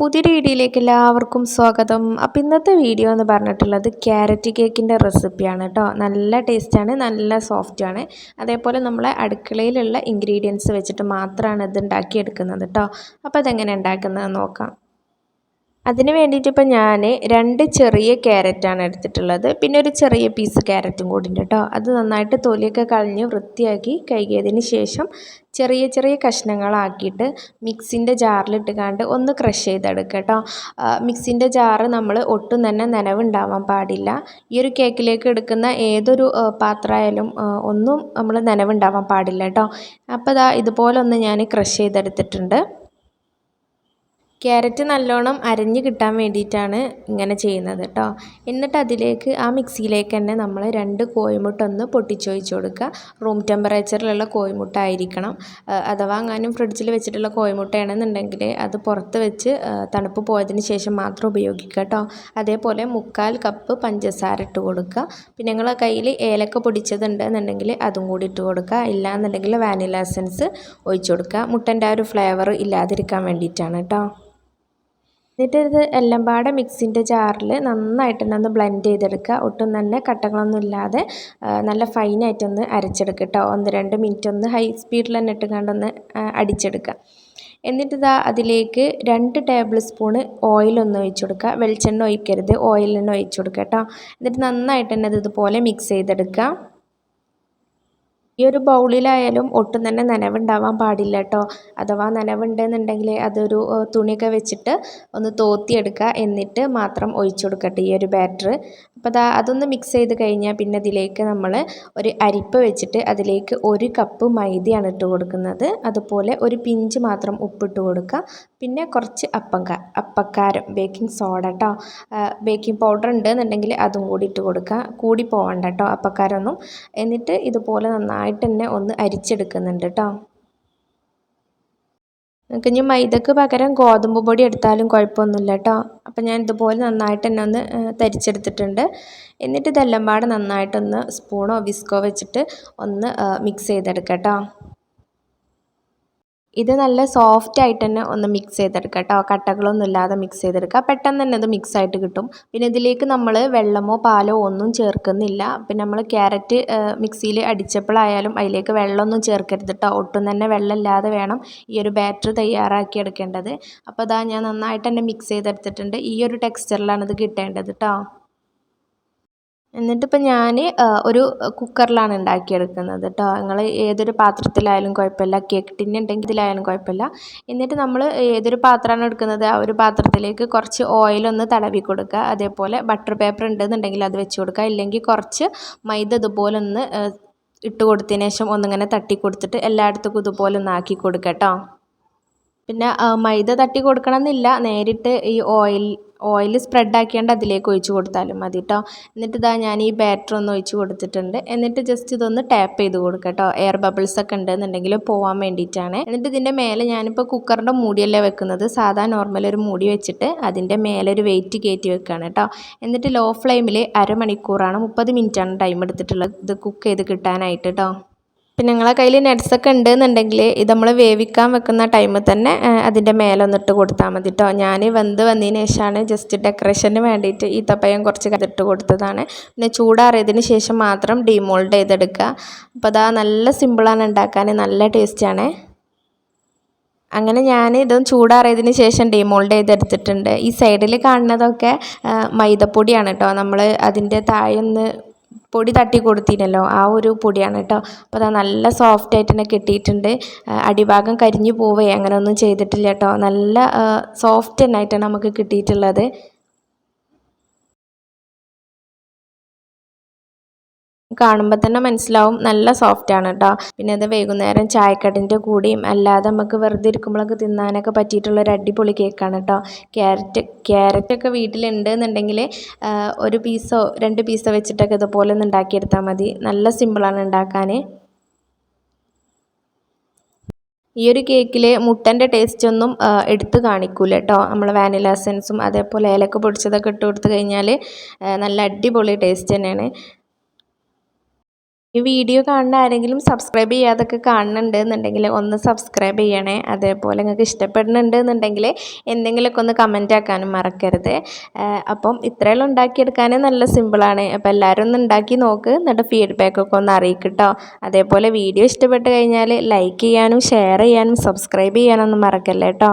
പുതിയൊരു വീഡിയോയിലേക്ക് എല്ലാവർക്കും സ്വാഗതം. അപ്പോൾ ഇന്നത്തെ വീഡിയോ എന്ന് പറഞ്ഞിട്ടുള്ളത് ക്യാരറ്റ് കേക്കിന്റെ റെസിപ്പിയാണ് കേട്ടോ നല്ല ടേസ്റ്റാണ് നല്ല സോഫ്റ്റാണ് അതേപോലെ നമ്മളെ അടുക്കളയിലുള്ള ഇൻഗ്രീഡിയൻസ് വെച്ചിട്ട് മാത്രമാണ് ഇത് ഉണ്ടാക്കിയെടുക്കുന്നത് കേട്ടോ അപ്പോൾ അതെങ്ങനെ ഉണ്ടാക്കുന്നത് നോക്കാം. അതിന് വേണ്ടിയിട്ട് ഇപ്പം ഞാൻ രണ്ട് ചെറിയ ക്യാരറ്റാണ് എടുത്തിട്ടുള്ളത്. പിന്നെ ഒരു ചെറിയ പീസ് ക്യാരറ്റും കൂടി ഉണ്ട് കേട്ടോ അത് നന്നായിട്ട് തൊലിയൊക്കെ കളഞ്ഞ് വൃത്തിയാക്കി കഴുകിയതിന് ശേഷം ചെറിയ ചെറിയ കഷ്ണങ്ങളാക്കിയിട്ട് മിക്സിന്റെ ജാറിലിട്ട് കണ്ട് ഒന്ന് ക്രഷ് ചെയ്തെടുക്കുക കേട്ടോ മിക്സിന്റെ ജാറ് നമ്മൾ ഒട്ടും തന്നെ നനവുണ്ടാവാൻ പാടില്ല. ഈ ഒരു കേക്കിലേക്ക് എടുക്കുന്ന ഏതൊരു പാത്രമായാലും ഒന്നും നമ്മൾ നനവുണ്ടാവാൻ പാടില്ല കേട്ടോ അപ്പോൾ ഇതാ ഇതുപോലെ ഒന്ന് ഞാൻ ക്രഷ് ചെയ്തെടുത്തിട്ടുണ്ട്. ക്യാരറ്റ് നല്ലോണം അരഞ്ഞ് കിട്ടാൻ വേണ്ടിയിട്ടാണ് ഇങ്ങനെ ചെയ്യുന്നത് കേട്ടോ എന്നിട്ട് അതിലേക്ക് ആ മിക്സിയിലേക്ക് തന്നെ നമ്മൾ രണ്ട് കോഴിമുട്ട ഒന്ന് പൊട്ടിച്ചൊഴിച്ച് കൊടുക്കുക. റൂം ടെമ്പറേച്ചറിലുള്ള കോഴിമുട്ട ആയിരിക്കണം അഥവാ അങ്ങാനും ഫ്രിഡ്ജിൽ വെച്ചിട്ടുള്ള കോഴിമുട്ടയാണെന്നുണ്ടെങ്കിൽ അത് പുറത്ത് വെച്ച് തണുപ്പ് പോയതിന് ശേഷം മാത്രം ഉപയോഗിക്കുക കേട്ടോ അതേപോലെ മുക്കാൽ കപ്പ് പഞ്ചസാര ഇട്ട് കൊടുക്കുക. പിന്നെ നിങ്ങളെ കയ്യിൽ ഏലക്ക പൊടിച്ചതുണ്ട് എന്നുണ്ടെങ്കിൽ അതും കൂടി ഇട്ട് കൊടുക്കുക. ഇല്ല എന്നുണ്ടെങ്കിൽ വാനില എസൻസ് ഒഴിച്ചു കൊടുക്കുക. മുട്ടന്റെ ആ ഒരു ഫ്ലേവർ ഇല്ലാതിരിക്കാൻ വേണ്ടിയിട്ടാണ് കേട്ടോ എന്നിട്ട് ഇത് എല്ലാം പാടെ മിക്സിന്റെ ജാറിൽ നന്നായിട്ട് തന്നെ ഒന്ന് ബ്ലെൻഡ് ചെയ്തെടുക്കുക. ഒട്ടും തന്നെ കട്ടകളൊന്നും ഇല്ലാതെ നല്ല ഫൈനായിട്ടൊന്ന് അരച്ചെടുക്കുക കേട്ടോ. ഒന്ന് രണ്ട് മിനിറ്റ് ഒന്ന് ഹൈ സ്പീഡിൽ തന്നെ ഇട്ടുകൊണ്ടൊന്ന് അടിച്ചെടുക്കുക. എന്നിട്ട് ഇതാ അതിലേക്ക് രണ്ട് ടേബിൾ സ്പൂണ് ഓയിലൊന്ന് ഒഴിച്ചു കൊടുക്കുക. വെളിച്ചെണ്ണ ഒഴിക്കരുത്. ഓയിൽ തന്നെ ഒഴിച്ചു കൊടുക്കുക കേട്ടോ. എന്നിട്ട് നന്നായിട്ട് തന്നെ ഇതുപോലെ മിക്സ് ചെയ്തെടുക്കുക. ഈ ഒരു ബൗളിലായാലും ഒട്ടും തന്നെ നനവുണ്ടാവാൻ പാടില്ല കേട്ടോ അഥവാ നനവുണ്ടെന്നുണ്ടെങ്കിൽ അതൊരു തുണിയൊക്കെ വെച്ചിട്ട് ഒന്ന് തോത്തിയെടുക്കുക എന്നിട്ട് മാത്രം ഒഴിച്ചു കൊടുക്കട്ടെ ഈ ഒരു ബാറ്റർ അപ്പോൾ അതാ അതൊന്ന് മിക്സ് ചെയ്ത് കഴിഞ്ഞാൽ പിന്നെ അതിലേക്ക് നമ്മൾ ഒരു അരിപ്പ് വെച്ചിട്ട് അതിലേക്ക് ഒരു കപ്പ് മൈദയാണ് ഇട്ട് കൊടുക്കുന്നത്. അതുപോലെ ഒരു പിഞ്ച് മാത്രം ഉപ്പിട്ട് കൊടുക്കുക പിന്നെ കുറച്ച് അപ്പങ്ക അപ്പക്കാരം ബേക്കിംഗ് സോഡ കേട്ടോ ബേക്കിംഗ് പൗഡർ ഉണ്ട് എന്നുണ്ടെങ്കിൽ അതും കൂടി ഇട്ട് കൊടുക്കുക കൂടി പോകണ്ട കേട്ടോ അപ്പക്കാരൊന്നും. എന്നിട്ട് ഇതുപോലെ നന്നായി നന്നായിട്ട് തന്നെ ഒന്ന് അരിച്ചെടുക്കുന്നുണ്ട് കേട്ടോ നിങ്ങൾക്ക് ഇനി മൈദക്ക് പകരം ഗോതമ്പ് പൊടി എടുത്താലും കുഴപ്പമൊന്നുമില്ല കേട്ടോ അപ്പം ഞാൻ ഇതുപോലെ നന്നായിട്ട് തന്നെ ഒന്ന് തരിച്ചെടുത്തിട്ടുണ്ട്. എന്നിട്ട് ഇതെല്ലാം പാടെ നന്നായിട്ടൊന്ന് സ്പൂണോ വിസ്കോ വെച്ചിട്ട് ഒന്ന് മിക്സ് ചെയ്തെടുക്കാം കേട്ടോ ഇത് നല്ല സോഫ്റ്റ് ആയിട്ട് തന്നെ ഒന്ന് മിക്സ് ചെയ്തെടുക്കുക കേട്ടോ. കട്ടകളൊന്നും ഇല്ലാതെ മിക്സ് ചെയ്തെടുക്കുക. പെട്ടെന്ന് തന്നെ അത് മിക്സ് ആയിട്ട് കിട്ടും. പിന്നെ ഇതിലേക്ക് നമ്മൾ വെള്ളമോ പാലോ ഒന്നും ചേർക്കുന്നില്ല. പിന്നെ നമ്മൾ ക്യാരറ്റ് മിക്സിയിൽ അടിച്ചപ്പോഴായാലും അതിലേക്ക് വെള്ളമൊന്നും ചേർക്കരുത് കേട്ടോ. ഒട്ടും തന്നെ വെള്ളമില്ലാതെ വേണം ഈ ഒരു ബാറ്റർ തയ്യാറാക്കി എടുക്കേണ്ടത്. അപ്പോൾ അതാ ഞാൻ നന്നായിട്ട് തന്നെ മിക്സ് ചെയ്തെടുത്തിട്ടുണ്ട്. ഈ ഒരു ടെക്സ്ചറിലാണ് ഇത് കിട്ടേണ്ടത് കേട്ടോ. എന്നിട്ടിപ്പോൾ ഞാൻ ഒരു കുക്കറിലാണ് ഉണ്ടാക്കിയെടുക്കുന്നത് കേട്ടോ നിങ്ങൾ ഏതൊരു പാത്രത്തിലായാലും കുഴപ്പമില്ല. കേക്ക് ടിൻ ഉണ്ടെങ്കിൽ ഇതിലായാലും കുഴപ്പമില്ല. എന്നിട്ട് നമ്മൾ ഏതൊരു പാത്രമാണ് എടുക്കുന്നത് ആ ഒരു പാത്രത്തിലേക്ക് കുറച്ച് ഓയിലൊന്ന് തടവി കൊടുക്കുക. അതേപോലെ ബട്ടർ പേപ്പർ ഉണ്ടെന്നുണ്ടെങ്കിൽ അത് വെച്ച് കൊടുക്കുക. ഇല്ലെങ്കിൽ കുറച്ച് മൈദ ഇതുപോലെ ഒന്ന് ഇട്ട് കൊടുത്തതിന് ശേഷം ഒന്നിങ്ങനെ തട്ടി കൊടുത്തിട്ട് എല്ലായിടത്തും ഇതുപോലെ ഒന്ന് ആക്കി കൊടുക്കുക കേട്ടോ പിന്നെ മൈദ തട്ടി കൊടുക്കണം എന്നില്ല നേരിട്ട് ഈ ഓയിൽ ഓയിൽ സ്പ്രെഡ് ആക്കിയാണ്ട് അതിലേക്ക് ഒഴിച്ച് കൊടുത്താലും മതി കേട്ടോ എന്നിട്ട് ഇതാ ഞാൻ ഈ ബാറ്റർ ഒന്ന് ഒഴിച്ച് കൊടുത്തിട്ടുണ്ട്. എന്നിട്ട് ജസ്റ്റ് ഇതൊന്ന് ടാപ്പ് ചെയ്ത് കൊടുക്കുക കേട്ടോ എയർ ബബിൾസ് ഒക്കെ ഉണ്ടെന്നുണ്ടെങ്കിൽ പോവാൻ വേണ്ടിയിട്ടാണ്. എന്നിട്ട് ഇതിന്റെ മേലെ ഞാനിപ്പോൾ കുക്കറിന്റെ മൂടിയല്ലേ വെക്കുന്നത്. സാധാ നോർമൽ ഒരു മൂടി വെച്ചിട്ട് അതിന്റെ മേലെ ഒരു വെയിറ്റ് കയറ്റി വെക്കുകയാണ് കേട്ടോ എന്നിട്ട് ലോ ഫ്ലെയിമിൽ അരമണിക്കൂറാണ് മുപ്പത് മിനിറ്റാണ് ടൈം എടുത്തിട്ടുള്ളത്. ഇത് കുക്ക് ചെയ്ത് കിട്ടാനായിട്ട് കേട്ടോ പിന്നെ നിങ്ങളെ കയ്യിൽ നട്ട്സൊക്കെ ഉണ്ടെന്നുണ്ടെങ്കിൽ ഇത് നമ്മൾ വേവിക്കാൻ വെക്കുന്ന ടൈമിൽ തന്നെ അതിന്റെ മേലെ ഒന്നിട്ട് കൊടുത്താൽ മതി കേട്ടോ ഞാൻ വെന്ത് വന്നതിന് ശേഷമാണ് ജസ്റ്റ് ഡെക്കറേഷന് വേണ്ടിയിട്ട് ഈ തപ്പയം കുറച്ച് കതിട്ട് കൊടുത്തതാണ്. പിന്നെ ചൂടാറിയതിന് ശേഷം മാത്രം ഡിമോൾഡ് ചെയ്തെടുക്കുക. അപ്പോൾ അതാ നല്ല സിമ്പിളാണ് ഉണ്ടാക്കാൻ നല്ല ടേസ്റ്റാണ് അങ്ങനെ ഞാൻ ഇതും ചൂടാറിയതിന് ശേഷം ഡിമോൾഡ് ചെയ്തെടുത്തിട്ടുണ്ട്. ഈ സൈഡിൽ കാണുന്നതൊക്കെ മൈദപ്പൊടിയാണ് കേട്ടോ നമ്മൾ അതിന്റെ താഴെ ഒന്ന് പൊടി തട്ടി കൊടുത്തിനല്ലോ ആ ഒരു പൊടിയാണ് കേട്ടോ. അപ്പോൾ അത് നല്ല സോഫ്റ്റ് ആയിട്ട് തന്നെ കിട്ടിയിട്ടുണ്ട്. അടിഭാഗം കരിഞ്ഞു പോവേ അങ്ങനെയൊന്നും ചെയ്തിട്ടില്ല കേട്ടോ. നല്ല സോഫ്റ്റ് തന്നെ ആയിട്ടാണ് നമുക്ക് കിട്ടിയിട്ടുള്ളത്. കാണുമ്പോൾ തന്നെ മനസ്സിലാവും. നല്ല സോഫ്റ്റ് ആണ് കേട്ടോ പിന്നെ അത് വൈകുന്നേരം ചായക്കടിന്റെ കൂടിയും അല്ലാതെ നമുക്ക് വെറുതെ ഇരിക്കുമ്പോഴൊക്കെ തിന്നാനൊക്കെ പറ്റിയിട്ടുള്ള ഒരു അടിപൊളി കേക്കാണ് കേട്ടോ ക്യാരറ്റ് ക്യാരറ്റൊക്കെ വീട്ടിലുണ്ട് എന്നുണ്ടെങ്കിൽ ഒരു പീസോ രണ്ട് പീസോ വെച്ചിട്ടൊക്കെ ഇതുപോലെ ഒന്ന് ഉണ്ടാക്കിയെടുത്താൽ മതി. നല്ല സിമ്പിളാണ് ഉണ്ടാക്കാൻ ഈ ഒരു കേക്കിൽ മുട്ടന്റെ ടേസ്റ്റ് ഒന്നും എടുത്ത് കാണിക്കൂല കേട്ടോ നമ്മൾ വാനില എസൻസും അതേപോലെ ഏലക്ക പൊടിച്ചതൊക്കെ ഇട്ട് കൊടുത്തു കഴിഞ്ഞാൽ നല്ല അടിപൊളി ടേസ്റ്റ് തന്നെയാണ്. ഈ വീഡിയോ കാണുന്ന ആരെങ്കിലും സബ്സ്ക്രൈബ് ചെയ്യാതൊക്കെ കാണുന്നുണ്ട് എന്നുണ്ടെങ്കിൽ ഒന്ന് സബ്സ്ക്രൈബ് ചെയ്യണേ. അതേപോലെ നിങ്ങൾക്ക് ഇഷ്ടപ്പെടുന്നുണ്ട് എന്നുണ്ടെങ്കിൽ എന്തെങ്കിലുമൊക്കെ ഒന്ന് കമന്റ് ആക്കാനും മറക്കരുത്. അപ്പം ഇത്രയെല്ലാം ഉണ്ടാക്കിയെടുക്കാൻ നല്ല സിമ്പിളാണ് അപ്പോൾ എല്ലാവരും ഒന്ന് ഉണ്ടാക്കി നോക്ക്. എന്നിട്ട് ഫീഡ്ബാക്കൊക്കെ ഒന്ന് അറിയിക്കട്ടോ. അതേപോലെ വീഡിയോ ഇഷ്ടപ്പെട്ട് കഴിഞ്ഞാൽ ലൈക്ക് ചെയ്യാനും ഷെയർ ചെയ്യാനും സബ്സ്ക്രൈബ് ചെയ്യാനൊന്നും മറക്കല്ലേ കേട്ടോ